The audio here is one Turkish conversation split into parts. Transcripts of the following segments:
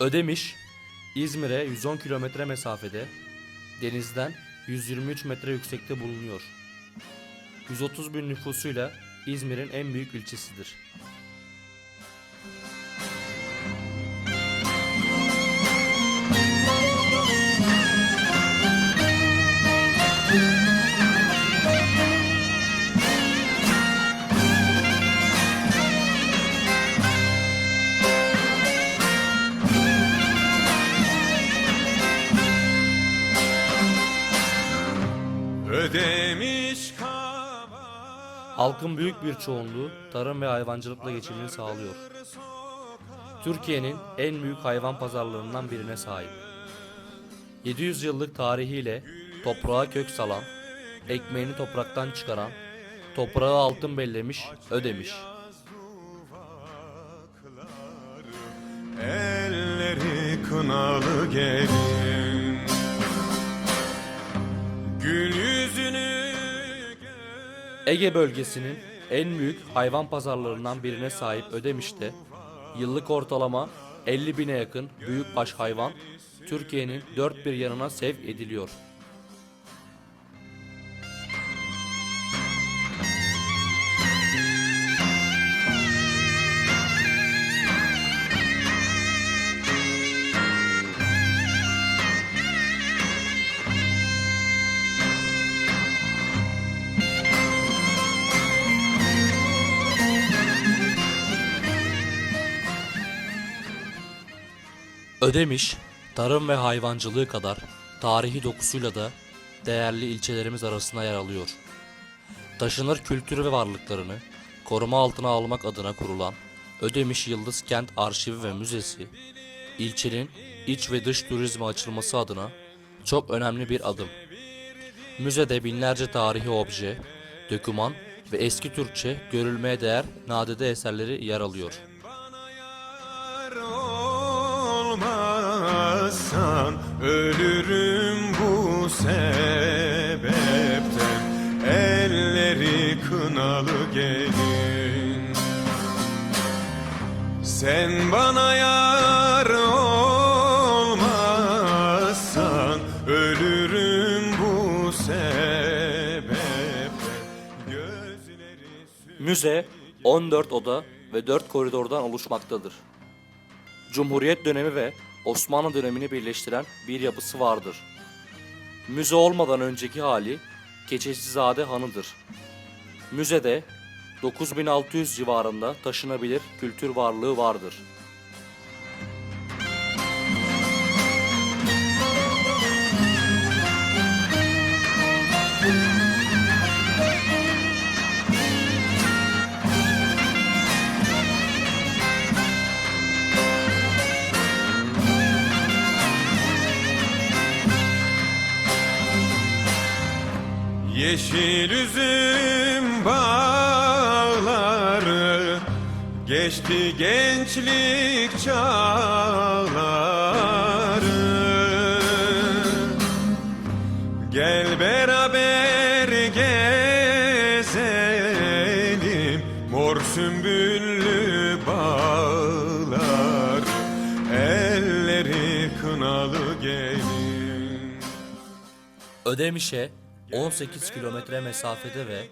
Ödemiş, İzmir'e 110 kilometre mesafede, denizden 123 metre yüksekte bulunuyor. 130 bin nüfusuyla İzmir'in en büyük ilçesidir. Halkın büyük bir çoğunluğu tarım ve hayvancılıkla geçimini sağlıyor. Türkiye'nin en büyük hayvan pazarlarından birine sahip. 700 yıllık tarihiyle toprağa kök salan, ekmeğini topraktan çıkaran, toprağı altın bellemiş, ödemiş. Elleri kınalı gelin Ege bölgesinin en büyük hayvan pazarlarından birine sahip Ödemiş'te yıllık ortalama 50 bine yakın büyükbaş hayvan Türkiye'nin dört bir yanına sevk ediliyor. Ödemiş, tarım ve hayvancılığı kadar tarihi dokusuyla da değerli ilçelerimiz arasında yer alıyor. Taşınır kültürü ve varlıklarını koruma altına almak adına kurulan Ödemiş Yıldız Kent Arşivi ve Müzesi, ilçenin iç ve dış turizme açılması adına çok önemli bir adım. Müzede binlerce tarihi obje, döküman ve eski Türkçe görülmeye değer nadide eserleri yer alıyor. Olmazsan Ölürüm bu sebepten Elleri kınalı gelin. Sen bana yar olmazsan Ölürüm bu sebepten Gözleri Müze 14 oda ve 4 koridordan oluşmaktadır. Cumhuriyet dönemi ve Osmanlı dönemini birleştiren bir yapısı vardır. Müze olmadan önceki hali Keçecizade Hanı'dır. Müzede 9600 civarında taşınabilir kültür varlığı vardır. Yeşil üzüm bağları Geçti gençlik çağları. Gel beraber gezelim Mor sümbüllü bağlar. Elleri kınalı gelin. Ödemiş'e 18 kilometre mesafede ve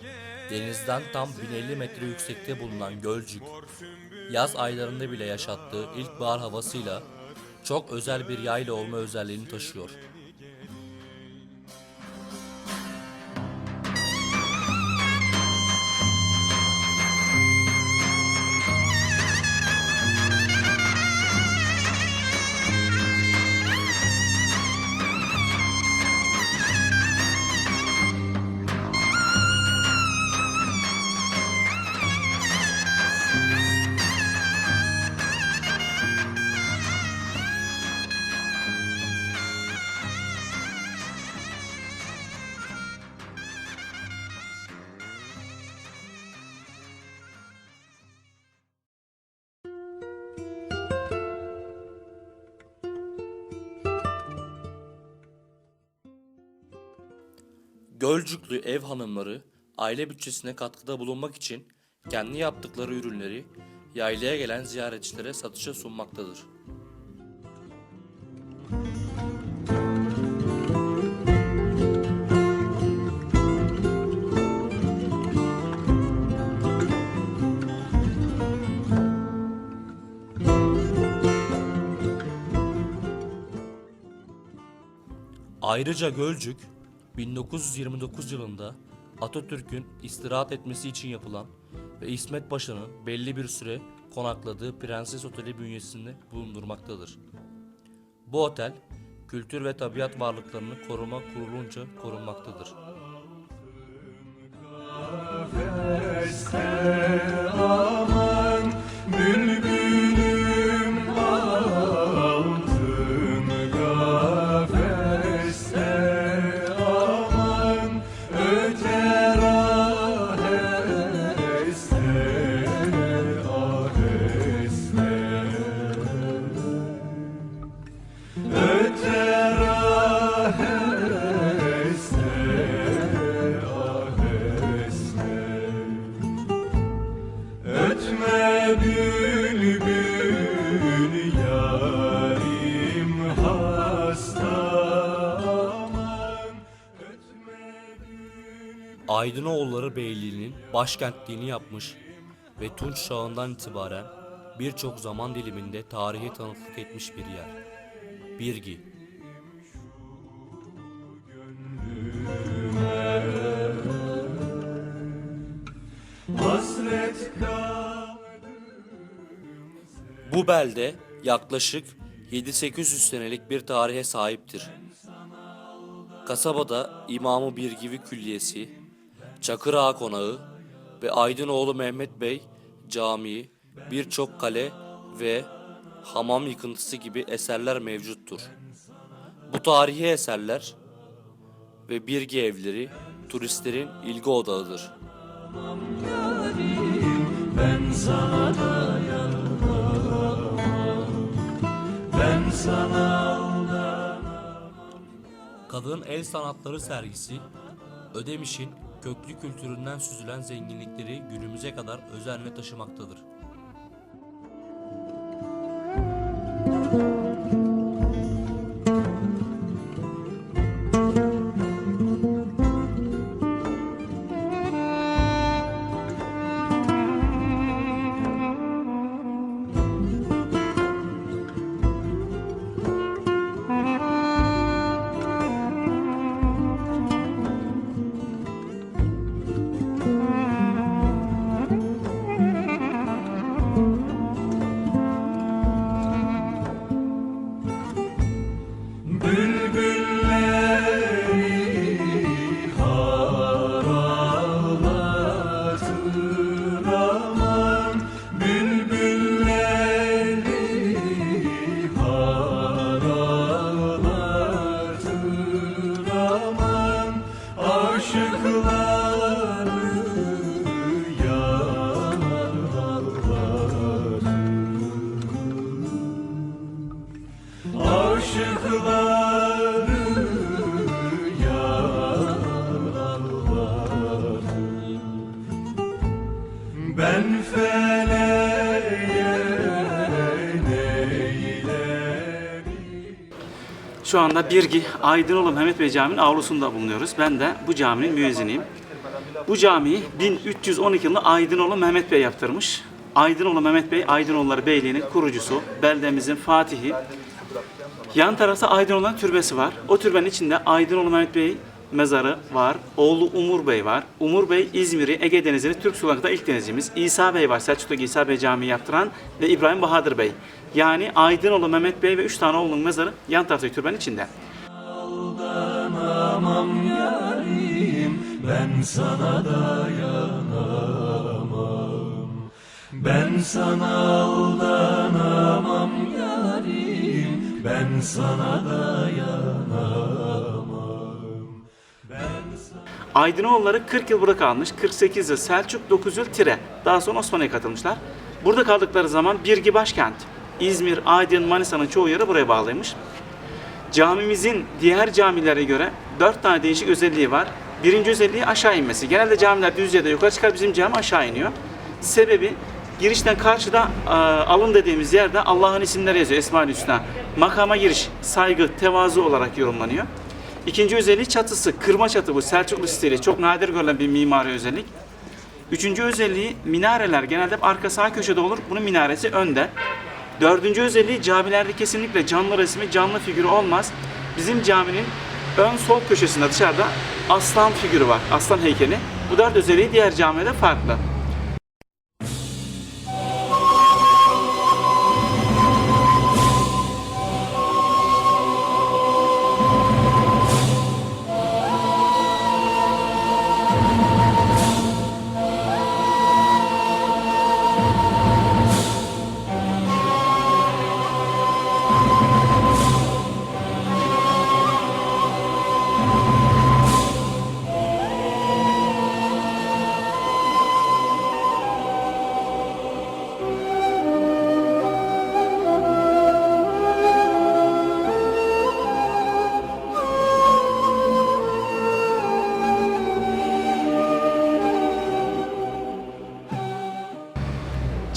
denizden tam 1050 metre yüksekte bulunan Gölcük, yaz aylarında bile yaşattığı ilkbahar havasıyla çok özel bir yayla olma özelliğini taşıyor. Gölcüklü ev hanımları aile bütçesine katkıda bulunmak için kendi yaptıkları ürünleri yaylaya gelen ziyaretçilere satışa sunmaktadır. Ayrıca Gölcük, 1929 yılında Atatürk'ün istirahat etmesi için yapılan ve İsmet Paşa'nın belli bir süre konakladığı Prenses Oteli bünyesinde bulundurmaktadır. Bu otel kültür ve tabiat varlıklarını koruma kurulunca korunmaktadır. Aydınoğulları Beyliği'nin başkentliğini yapmış ve Tunç çağından itibaren birçok zaman diliminde tarihe tanıklık etmiş bir yer. Birgi Bu belde yaklaşık 7-800 senelik bir tarihe sahiptir. Kasabada İmamı Birgivi Külliyesi, Çakır Ağa Konağı ve Aydınoğlu Mehmet Bey Camii, birçok kale ve hamam yıkıntısı gibi eserler mevcuttur. Bu tarihi eserler ve Birgi evleri turistlerin ilgi odağıdır. Ben sana Ben sana Kadın el sanatları sergisi, Ödemiş'in köklü kültüründen süzülen zenginlikleri günümüze kadar özenle taşımaktadır. Bülbülleri Şu anda Birgi Aydınoğlu Mehmet Bey Camii'nin avlusunda bulunuyoruz. Ben de bu caminin müezziniyim. Bu camiyi 1312 yılında Aydınoğlu Mehmet Bey yaptırmış. Aydınoğlu Mehmet Bey, Aydınoğulları Beyliği'nin kurucusu, beldemizin fatihi. Yan tarafta Aydınoğlu'nun türbesi var. O türbenin içinde Aydınoğlu Mehmet Bey mezarı var. Oğlu Umur Bey var. Umur Bey İzmir'i, Ege Denizi'ni Türk sularında ilk denizcimiz. İsa Bey var. Selçuk'taki İsa Bey Camii yaptıran ve İbrahim Bahadır Bey. Yani Aydınoğlu Mehmet Bey ve üç tane oğlunun mezarı yan taraftaki türbenin içinde. Aldanamam yarim Ben sana dayanamam Ben sana aldanamam yarim Ben sana dayanamam Aydınoğulları 40 yıl burada kalmış. 48 yıl Selçuk, 9 yıl Tire. Daha sonra Osmanlı'ya katılmışlar. Burada kaldıkları zaman Birgi başkent. İzmir, Aydın, Manisa'nın çoğu yeri buraya bağlıymış. Camimizin diğer camilere göre dört tane değişik özelliği var. Birinci özelliği aşağı inmesi. Genelde camiler düz ya da yukarı çıkar, bizim cami aşağı iniyor. Sebebi girişten karşıda e, alın dediğimiz yerde Allah'ın isimleri yazıyor Esma-ül Hüsna. Makama giriş, saygı, tevazu olarak yorumlanıyor. İkinci özelliği çatısı, kırma çatı bu Selçuklu stili. Çok nadir görülen bir mimari özellik. Üçüncü özelliği minareler genelde hep arka sağ köşede olur. Bunun minaresi önde. Dördüncü özelliği camilerde kesinlikle canlı resmi, canlı figürü olmaz. Bizim caminin ön sol köşesinde dışarıda aslan figürü var. Aslan heykeli. Bu dört özelliği diğer camide farklı.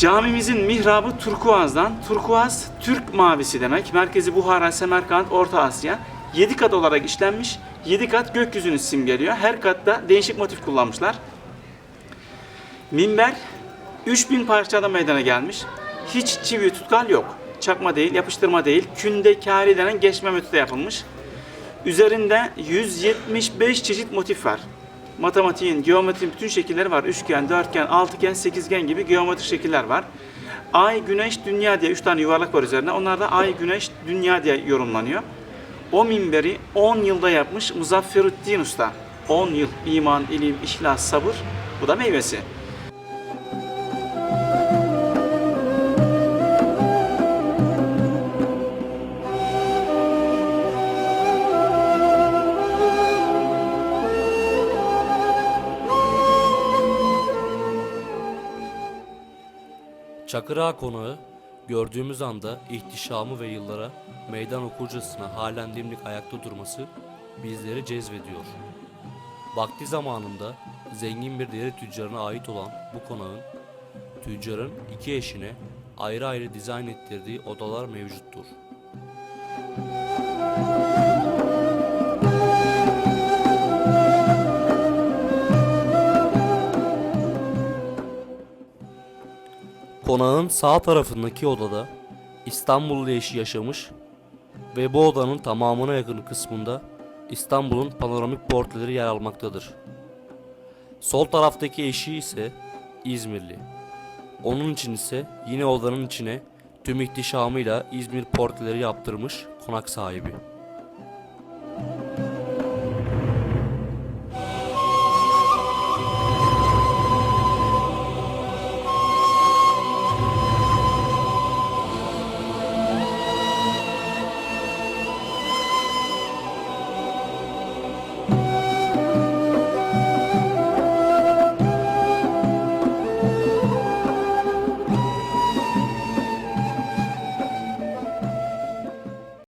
Camimizin mihrabı turkuazdan. Turkuaz Türk mavisi demek. Merkezi Buhara, Semerkant, Orta Asya. 7 kat olarak işlenmiş. 7 kat gökyüzünü simgeliyor. Her katta değişik motif kullanmışlar. Minber 3000 parçada meydana gelmiş. Hiç çivi tutkal yok. Çakma değil, yapıştırma değil. Kündekari denen geçme metodu yapılmış. Üzerinde 175 çeşit motif var. Matematiğin, geometrinin bütün şekilleri var. Üçgen, dörtgen, altıgen, sekizgen gibi geometrik şekiller var. Ay, güneş, dünya diye üç tane yuvarlak var üzerine. Onlar da ay, güneş, dünya diye yorumlanıyor. O minberi 10 yılda yapmış Muzafferüddin Usta. 10 yıl iman, ilim, ihlas, sabır. Bu da meyvesi. Çakır Ağa konağı gördüğümüz anda ihtişamı ve yıllara meydan okurcasına halen dimdik ayakta durması bizleri cezbediyor. Vakti zamanında zengin bir deri tüccarına ait olan bu konağın tüccarın iki eşine ayrı ayrı dizayn ettirdiği odalar mevcuttur. Konağın sağ tarafındaki odada İstanbullu eşi yaşamış ve bu odanın tamamına yakın kısmında İstanbul'un panoramik portreleri yer almaktadır. Sol taraftaki eşi ise İzmirli. Onun için ise yine odanın içine tüm ihtişamıyla İzmir portreleri yaptırmış konak sahibi.